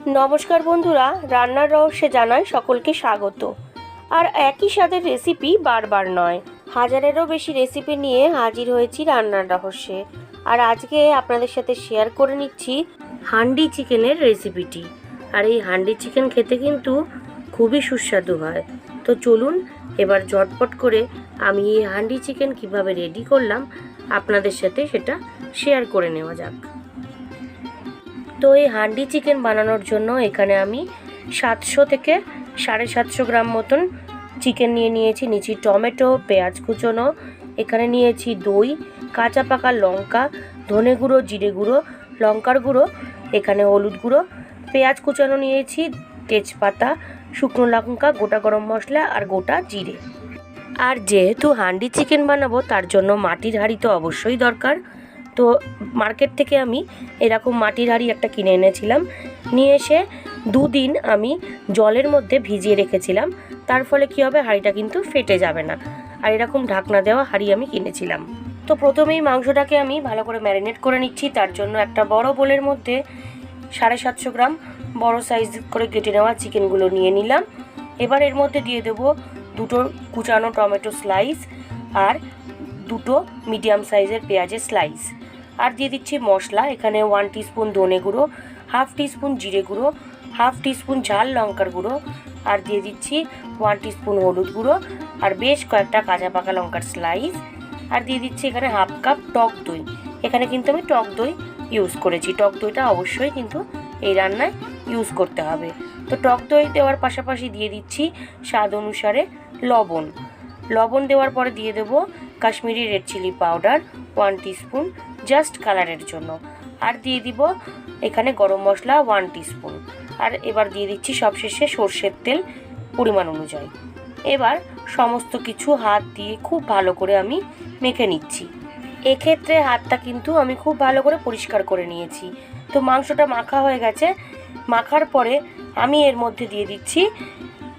নমস্কার বন্ধুরা, রান্নার রহস্যে জানাই সকলকে স্বাগত। আর একই স্বাদের রেসিপি বারবার নয়, হাজারেরও বেশি রেসিপি নিয়ে হাজির হয়েছি রান্নার রহস্যে। আর আজকে আপনাদের সাথে শেয়ার করে নিচ্ছি হান্ডি চিকেনের রেসিপিটি আর এই হান্ডি চিকেন খেতে কিন্তু খুবই সুস্বাদু হয়। তো চলুন, এবার ঝটপট করে আমি এই হান্ডি চিকেন কীভাবে রেডি করলাম, আপনাদের সাথে সেটা শেয়ার করে নেওয়া যাক। তো এই হান্ডি চিকেন বানানোর জন্য এখানে আমি সাতশো থেকে সাড়ে সাতশো গ্রাম মতন চিকেন নিয়ে নিয়েছি। নিচি টমেটো, পেঁয়াজ কুচোনো, এখানে নিয়েছি দই, কাঁচা পাকা লঙ্কা, ধনে গুঁড়ো, জিরে গুঁড়ো, লঙ্কার গুঁড়ো, এখানে হলুদ গুঁড়ো, পেঁয়াজ কুচানো নিয়েছি, তেজপাতা, শুকনো লঙ্কা, গোটা গরম মশলা আর গোটা জিরে। আর যেহেতু হান্ডি চিকেন বানাবো, তার জন্য মাটির হাঁড়ি তো অবশ্যই দরকার। তো মার্কেট থেকে আমি এরকম মাটির হাঁড়ি একটা কিনে এনেছিলাম। নিয়ে এসে দুদিন আমি জলের মধ্যে ভিজিয়ে রেখেছিলাম। তার ফলে কী হবে? হাঁড়িটা কিন্তু ফেটে যাবে না। আর এরকম ঢাকনা দেওয়া হাঁড়ি আমি কিনেছিলাম। তো প্রথমেই মাংসটাকে আমি ভালো করে ম্যারিনেট করে নিচ্ছি। তার জন্য একটা বড় বোলের মধ্যে সাড়ে সাতশো গ্রাম বড় সাইজ করে কেটে নেওয়া চিকেনগুলো নিয়ে নিলাম। এবার এর মধ্যে দিয়ে দেবো দুটো কুচানো টমেটো স্লাইস আর দুটো মিডিয়াম সাইজের পেঁয়াজের স্লাইস আর দিয়ে দিচ্ছি মশলা, এখানে ওয়ান টিস্পুন ধনে গুঁড়ো হাফ টিস্পুন জিরে গুঁড়ো হাফ টিস্পুন ঝাল লঙ্কার গুঁড়ো, আর দিয়ে দিচ্ছি ওয়ান টিস্পুন হলুদ গুঁড়ো, আর বেশ কয়েকটা কাঁচা পাকা লঙ্কার স্লাইস আর দিয়ে দিচ্ছি এখানে হাফ কাপ টক দই। এখানে কিন্তু আমি টক দই ইউজ করেছি। টক দইটা অবশ্যই কিন্তু এই রান্নায় ইউজ করতে হবে। তো টক দই দেওয়ার পাশাপাশি দিয়ে দিচ্ছি স্বাদ অনুসারে লবণ। লবণ দেওয়ার পরে দিয়ে দেবো Kashmiri red chilli powder one teaspoon just কালারের জন্য। আর দিয়ে দিব এখানে গরম মশলা ওয়ান টিস্পুন আর এবার দিয়ে দিচ্ছি সবশেষে সর্ষের তেল পরিমাণ অনুযায়ী। এবার সমস্ত কিছু হাত দিয়ে খুব ভালো করে আমি মেখে নিচ্ছি। এক্ষেত্রে হাতটা কিন্তু আমি খুব ভালো করে পরিষ্কার করে নিয়েছি। তো মাংসটা মাখা হয়ে গেছে। মাখার পরে আমি এর মধ্যে দিয়ে দিচ্ছি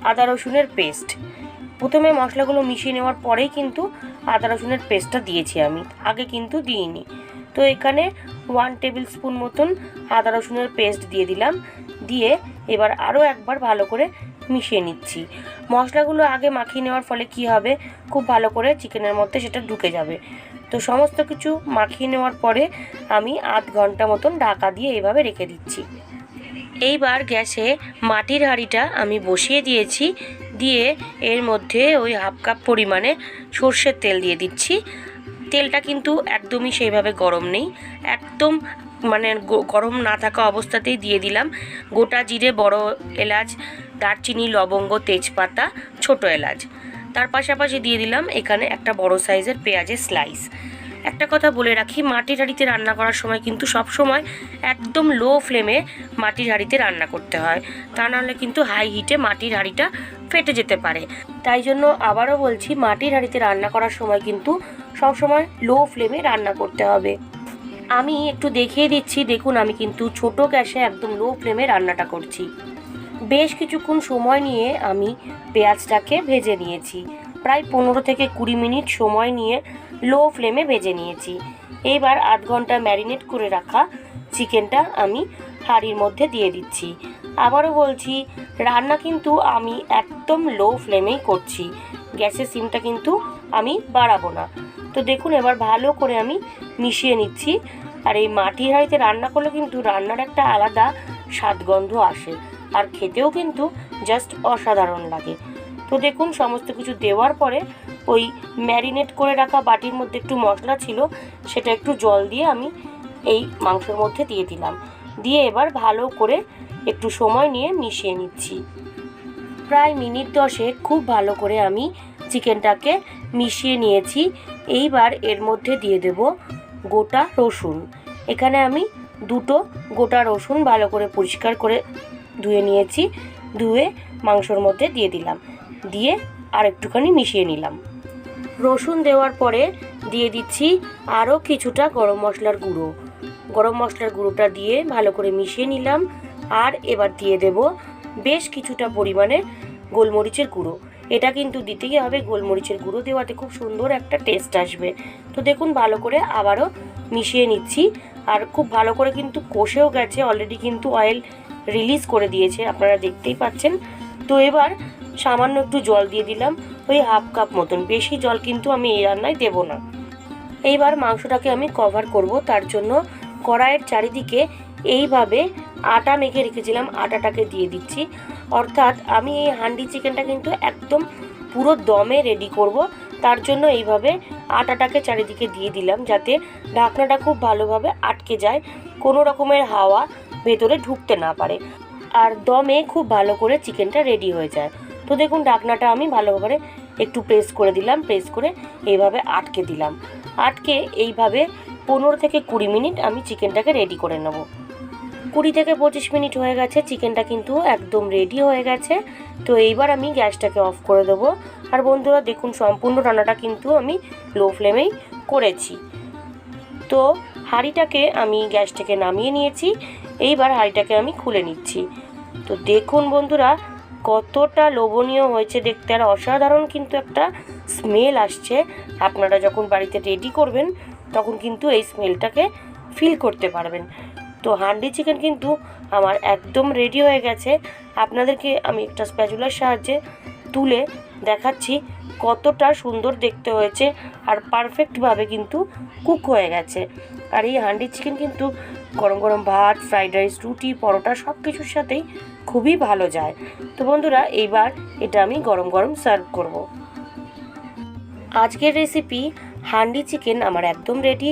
আদা রসুনের পেস্ট। প্রথমে মশলাগুলো মিশিয়ে নেওয়ার পরেই কিন্তু আদা রসুনের পেস্টটা দিয়েছি আমি। আগে কিন্তু দিইনি। তো এখানে ওয়ান টেবিল স্পুন মতন আদা রসুনের পেস্ট দিয়ে দিলাম, দিয়ে এবার আরও একবার ভালো করে মিশিয়ে নিচ্ছি। মশলাগুলো আগে মাখিয়ে নেওয়ার ফলে কি হবে? খুব ভালো করে চিকেনের মধ্যে সেটা ঢুকে যাবে। তো সমস্ত কিছু মাখিয়ে নেওয়ার পরে আমি আধ ঘণ্টা মতন ঢাকা দিয়ে এইভাবে রেখে দিচ্ছি। এইবার গ্যাসে মাটির হাঁড়িটা আমি বসিয়ে দিয়েছি, দিয়ে এর মধ্যে ওই হাফ কাপ পরিমাণে সর্ষের তেল দিয়ে দিচ্ছি। তেলটা কিন্তু একদমই সেইভাবে গরম নেই। একদম মানে গরম না থাকা অবস্থাতেই দিয়ে দিলাম। গোটা জিরে, বড় এলাচ, দারচিনি, লবঙ্গ, তেজপাতা, ছোট এলাচ। তার পাশাপাশি দিয়ে দিলাম এখানে একটা বড় সাইজের পেঁয়াজের স্লাইস একটা কথা বলে রাখি, মাটির হাঁড়িতে রান্না করার সময় কিন্তু সব সময় একদম লো ফ্লেমে মাটির হাঁড়িতে রান্না করতে হয়। তা নাহলে কিন্তু হাই হিটে মাটির হাঁড়িটা ফেটে যেতে পারে। তাই জন্য আবারও বলছি, মাটির হাঁড়িতে রান্না করার সময় কিন্তু সব সময় লো ফ্লেমে রান্না করতে হবে। আমি একটু দেখিয়ে দিচ্ছি, দেখুন আমি কিন্তু ছোট গ্যাসে একদম লো ফ্লেমে রান্নাটা করছি। বেশ কিছুক্ষণ সময় নিয়ে আমি পেঁয়াজটাকে ভেজে নিয়েছি। প্রায় পনেরো থেকে কুড়ি মিনিট সময় নিয়ে লো ফ্লেমে ভেজে নিয়েছি। এবার আধ ঘণ্টা ম্যারিনেট করে রাখা চিকেনটা আমি হাঁড়ির মধ্যে দিয়ে দিচ্ছি। আবারও বলছি, রান্না কিন্তু আমি একদম লো ফ্লেমেই করছি। গ্যাসের সিমটা কিন্তু আমি বাড়াবো না। তো দেখুন, এবার ভালো করে আমি মিশিয়ে নিচ্ছি। আর এই মাটির হাঁড়িতে রান্না করলে কিন্তু রান্নার একটা আলাদা স্বাদগন্ধ আসে। আর খেতেও কিন্তু জাস্ট অসাধারণ লাগে। তো দেখুন, সমস্ত কিছু দেওয়ার পরে ওই ম্যারিনেট করে রাখা বাটির মধ্যে একটু মশলা ছিল, সেটা একটু জল দিয়ে আমি এই মাংসের মধ্যে দিয়ে দিলাম। দিয়ে এবার ভালো করে একটু সময় নিয়ে মিশিয়ে নিচ্ছি। প্রায় মিনিট দশেক খুব ভালো করে আমি চিকেনটাকে মিশিয়ে নিয়েছি। এইবার এর মধ্যে দিয়ে দেব গোটা রসুন। এখানে আমি দুটো গোটা রসুন ভালো করে পরিষ্কার করে ধুয়ে নিয়েছি, ধুয়ে মাংসর মধ্যে দিয়ে দিলাম। দিয়ে আর একটুখানি মিশিয়ে নিলাম। রসুন দেওয়ার পরে দিয়ে দিচ্ছি আরও কিছুটা গরম মশলার গুঁড়ো। গরম মশলার গুঁড়োটা দিয়ে ভালো করে মিশিয়ে নিলাম। আর এবার দিয়ে দেব বেশ কিছুটা পরিমাণে গোলমরিচের গুঁড়ো। এটা কিন্তু দিতেই হবে, গোলমরিচের গুঁড়ো দেওয়াতে খুব সুন্দর একটা টেস্ট আসবে। তো দেখুন, ভালো করে আবারও মিশিয়ে নিচ্ছি। আর খুব ভালো করে কিন্তু কষেও গেছে অলরেডি কিন্তু অয়েল রিলিজ করে দিয়েছে, আপনারা দেখতেই পাচ্ছেন। তো এবার সামান্য একটু জল দিয়ে দিলাম, ওই হাফ কাপ মতন। বেশি জল কিন্তু আমি এই রান্নায় দেবো না। এইবার মাংসটাকে আমি কভার করব, তার জন্য কড়াইয়ের চারিদিকে এইভাবে আটা মেখে রেখেছিলাম, আটাটাকে দিয়ে দিচ্ছি। অর্থাৎ আমি এই হান্ডি চিকেনটা কিন্তু একদম পুরো দমে রেডি করব। তার জন্য এইভাবে আটাটাকে চারিদিকে দিয়ে দিলাম যাতে ঢাকনাটা খুব ভালোভাবে আটকে যায়, কোনো রকমের হাওয়া ভেতরে ঢুকতে না পারে। আর দমে খুব ভালো করে চিকেনটা রেডি হয়ে যায়। তো দেখুন, ঢাকনাটা আমি ভালোভাবে একটু প্রেস করে দিলাম প্রেস করে এইভাবে আটকে দিলাম। আটকে এইভাবে পনেরো থেকে কুড়ি মিনিট আমি চিকেনটাকে রেডি করে নেব। কুড়ি থেকে পঁচিশ মিনিট হয়ে গেছে, চিকেনটা কিন্তু একদম রেডি হয়ে গেছে। তো এইবার আমি গ্যাসটাকে অফ করে দেবো। আর বন্ধুরা, দেখুন, সম্পূর্ণ রান্নাটা কিন্তু আমি লো ফ্লেমেই করেছি। তো হাঁড়িটাকে আমি গ্যাস থেকে নামিয়ে নিয়েছি। এইবার হাঁড়িটাকে আমি খুলে নিচ্ছি। তো দেখুন বন্ধুরা, কতটা লোভনীয় হয়েছে দেখতে। আর অসাধারণ কিন্তু একটা স্মেল আসছে। আপনারা যখন বাড়িতে রেডি করবেন, তখন কিন্তু এই স্মেলটাকে ফিল করতে পারবেন। তো হান্ডি চিকেন কিন্তু আমার একদম রেডি হয়ে গেছে। আপনাদেরকে আমি একটা স্প্যাচুলার সাহায্যে তুলে দেখাচ্ছি কতটা সুন্দর দেখতে হয়েছে আর পারফেক্টভাবে কিন্তু কুক হয়ে গেছে। আর এই হান্ডি চিকেন কিন্তু গরম গরম ভাত ফ্রাইড রাইস রুটি, পরোটা সব কিছুর সাথেই খুবই ভালো যায়। তো বন্ধুরা, এইবার এটা আমি গরম গরম সার্ভ করব। আজকের রেসিপি হান্ডি চিকেন আমার একদম রেডি